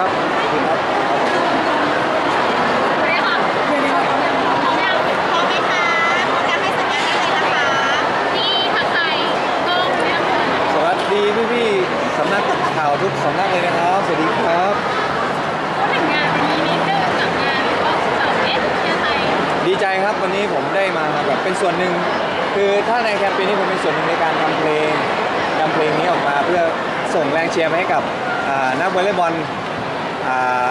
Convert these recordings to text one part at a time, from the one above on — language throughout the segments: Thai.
ครับครับสวัสดีค่ะพร้อมยังพร้อมไหมคะพร้อมจะให้สัญญาณได้เลยนะคะนี่ทักทายกล้องเนี่ยค่ะสวัสดีพี่พี่ๆสำนักข่าวทุกสำนักเลยนะครับ สวัสดีครับพูดถึงงานวันนี้นิดนึงกับงานก็สาวเอสเชียร์ไทยดีใจครับวันนี้ผมได้มาแบบเป็นส่วนหนึ่ง คือถ้าในแคมเปญนี้ผมเป็นส่วนหนึ่งในการทำเพลงทำเพลงนี้ออกมาเพื่อส่งแรงเชียร์ไปให้กับอ่านักวอลเลย์บอลอ่า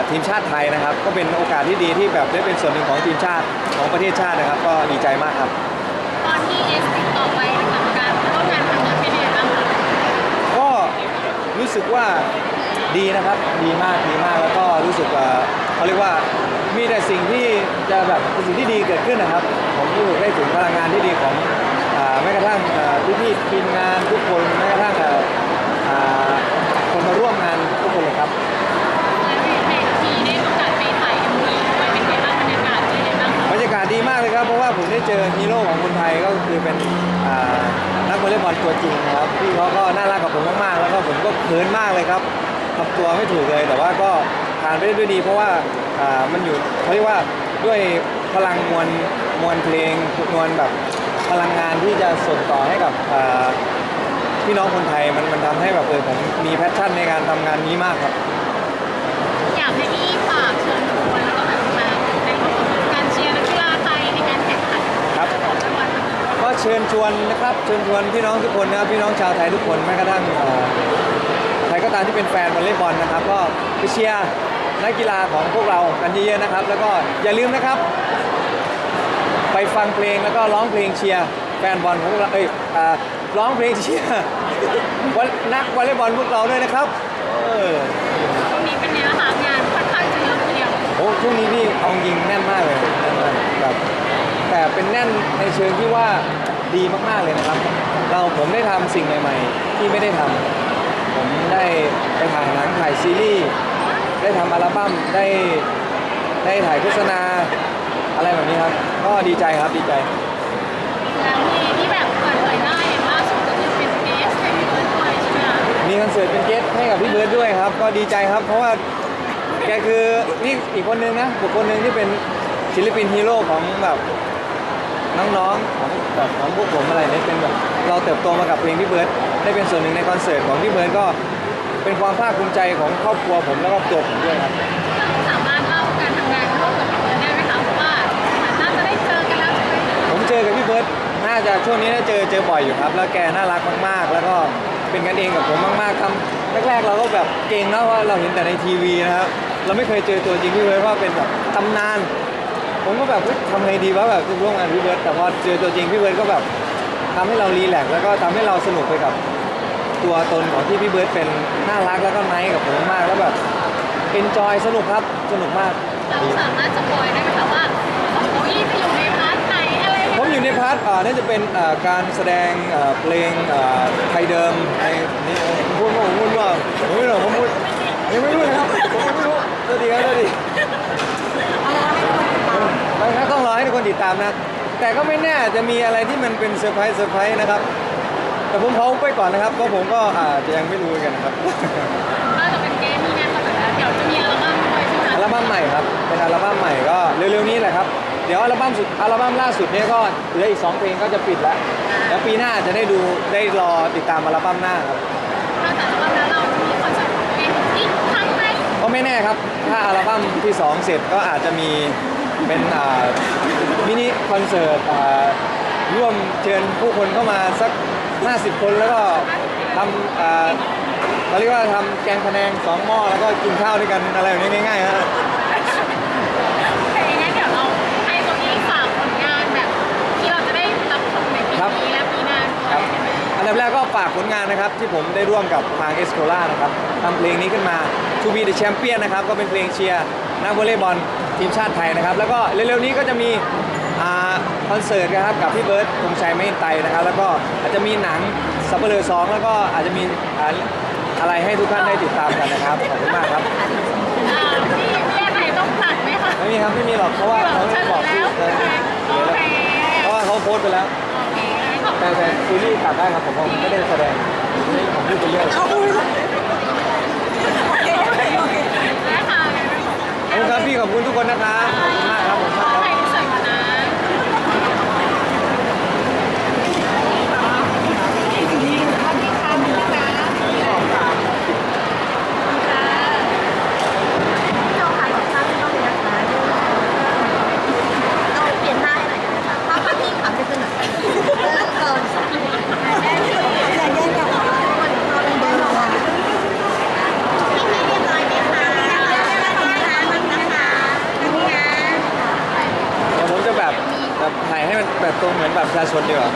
ทีมชาติไทยนะครับ ก็เป็นโอกาสที่ดีที่แบบได้เป็นส่วนหนึ่งของทีมชาติของประเทศชาตินะครับ ก็ดีใจมากครับตอนที่เอสติดต่อไปกับการร่วมงานครั้งนี้เป็นยังไงบ้างคะก็รู้สึกว่าดีนะครับดีมากดีมากแล้วก็รู้สึกว่าเขาเรียกว่ามีแต่สิ่งที่จะแบบเป็นสิ่งที่ดีเกิดขึ้นนะครับ ผมรู้สึกได้ถึงพลังงานที่ดีของอ่าแม้กระทั่งพี่าพี่ๆทีมง ครับเพราะว่าผมได้เจอฮีโร่ของคนไทยก็คือเป็นนักวอลเลย์บอลตัวจริงนะครับพี่เขาก็น่ารักกับผมมากๆแล้วก็ผมก็เขินมากเลยครับทำตัวไม่ถูกเลยแต่ว่าก็ผ่านไปได้ด้วยดี เพราะว่ามันอยู่เขาเรียกว่าด้วยพลังมวลมวลเพลงมวลแบบพลังงานที่จะส่งต่อให้กับพี่น้องคนไทยมันมันทำให้แบบเออผมมีแพชชั่นในการทำงานนี้มากครับ อยากให้พี่ฝากเชิญชวนแล้วก็ ครับของจังหวัดนี้ก็เชิญชวนนะครับเชิญชวนพี่น้องทุกคนนะครับพี่น้องชาวไทยทุกคนแม้กระทั่งเอ่อใครก็ตามที่เป็นแฟนวอลเลย์บอลนะครับ ก็ไปเชียร์นักกีฬาของพวกเรากันเยอะๆนะครับ แล้วก็อย่าลืมนะครับ ไปฟังเพลงแล้วก็ร้องเพลงเชียร์แฟนบอลของพวกเราเอ้ยอ่าร้องเพลงเชียร์วอลนักวอลเลย์บอลพวกเราด้วยนะครับเออตรงนี้เป็นเนื้อหางานค่อนข้างจะเยอะทีเดียวโอ้ช่วงนี้พี่เอาจริงแน่นมากเลยแน่นมากแบบ แต่เป็นแน่นในเชิงที่ว่าดีมากๆเลยนะครับ เราผมได้ทำสิ่งใหม่ ๆ ที่ไม่ได้ทำผมได้ไปถ่ายหนังถ่ายซีรีส์ได้ทำอัลบั้มได้ได้ถ่ายโฆษณาอะไรแบบนี้ครับ ก็ดีใจครับดีใจแล้วมีที่แบบเปิดเผยได้อย่างล่าสุดก็คือเป็นเกสให้พี่เบิร์ดด้วยใช่ไหมคะมีคอนเสิร์ตเป็นเกสให้กับพี่เบิร์ดด้วยครับ ก็ดีใจครับ เพราะว่าแกคือนี่อีกคนนึงนะบุคคลหนึ่งที่เป็นศิลปินฮีโร่ของแบบ น้องๆของแบบของพวกผมอะไรเนี่ยเป็นแบบเราเติบโตมากับเพลงพี่เบิร์ดได้เป็นส่วนหนึ่งในคอนเสิร์ตของพี่เบิร์ดก็เป็นความภาคภูมิใจของครอบครัวผมแล้วก็ตัวผมด้วยครับ สามารถเล่าการทำงานร่วมกับพี่เบิร์ดได้ไหมคะเพราะว่าน่าจะได้เจอกันแล้วใช่ไหมผมเจอกับพี่เบิร์ดน่าจะช่วงนี้น่าเจอเจอบ่อยอยู่ครับ แล้วแกน่ารักมากๆ แล้วก็เป็นกันเองกับผมมากๆทำแรกๆเราก็แบบเก่งนะว่าเราเห็นแต่ในทีวีนะครับเราไม่เคยเจอตัวจริงพี่เบิร์ดเพราะเป็นแบบตำนาน ผมก็แบบเฮ้ยทำไงดีวะแบบร่วมงานพี่เบิร์ดแต่พอเจอตัวจริงพี่เบิร์ดก็แบบทำให้เรารีแลกซ์แล้วก็ทำให้เราสนุกไปกับตัวตนของที่พี่เบิร์ดเป็นน่ารักแล้วก็ไนท์กับผมมากๆแล้วแบบเอนจอยสนุกครับสนุกมากเราสามารถสปอยได้ไหมคะว่าของโคอี้จะอยู่ในพาร์ทไหนอะไรยังไงผมอยู่ในพาร์ทอ่าน่าจะเป็นอ่าการแสดงอ่าเพลงอ่าไทยเดิมในนี่ผมพูดว่าผมพูดว่าผมไม่รู้ผมพูดยังไม่รู้นะครับผมยังไม่รู้ตัวดีครับตัวดีบางครั้งต้องรอให้ทุกคนติดตามนะ แต่ก็ไม่แน่จะมีอะไรที่มันเป็นเซอร์ไพรส์เซอร์ไพรส์นะครับ แต่ผมเขาไปก่อนนะครับเพราะผมก็อาจจะยังไม่รู้กันนะครับก็จะเป็นเกมมีงานคอนเสิร์ตแล้วเดี๋ยวจะมีอัลบั้มด้วยใช่ไหมอัคะลบั้มใหม่ครับเป็นอัลบั้มใหม่ก็เร็วๆนี้แหละครับเดี๋ยวอัลบั้มสุดอัลบั้มล่าสุดเนี้ก็เหลืออีก 2 เพลงก็จะปิดแล้วแล้วปีหน้าจะได้ดูได้รอติดตามอัลบั้มหน้าครับนอกจากอัลบั้มแล้วเราจะมีคอนเสิร์ตของตัวเองอีกครั้งไหมก็ไม่แน่ครับ ถ้าอัลบั้มที่ 2 เสร็จก็อาจจะมี เป็นอ่ามินิคอนเสิร์ตอ่าร่วมเชิญผู้คนเข้ามาสัก 50 คนแล้วก็ทำอ่าเราเรียกว่าทำแกงพะแนงสองหม้อแล้วก็กินข้าวด้วยกันอะไรแบบนี้ง่ายๆฮะแต่ยังไงเดี๋ยวเราให้ตัวเองฝากผลงานแบบที่เราจะได้รับชมในปีนี้และปีหน้าด้วยครับอันดับแรกก็ฝากผลงานนะครับที่ผมได้ร่วมกับทางเอสโคล่านะครับทำเพลงนี้ขึ้นมา To be the champion นะครับก็เป็นเพลงเชียร์ นักวอลเลย์บอลทีมชาติไทยนะครับ แล้วก็เร็วๆนี้ก็จะมีอ่าคอนเสิร์ตนะครับกับพี่เบิร์ตธงชัยไม่ไตรนะครับ แล้วก็อาจจะมีหนังซัปเปอร์เลอร์สองแล้วก็อาจจะมีอ่าอะไรให้ทุกท่านได้ติดตามกันนะครับขอบคุณมากครับอ่าพี่พี่อะไรต้องตัดไหมคะไม่มีครับไม่มีหรอกเพราะว่าเราเขาเฉไม่ลบอกยแล้วชื่อใช่ไหมโอเคเพราะว่าเขาโพสต์ไปแล้วโอเคขอบคุณแต่แต่ซีรีส์ตัดได้ครับผมผมไม่ได้แสดงผมพูดไปเรื่อย ตัวเหมือนแบบประชาชนดีกว่า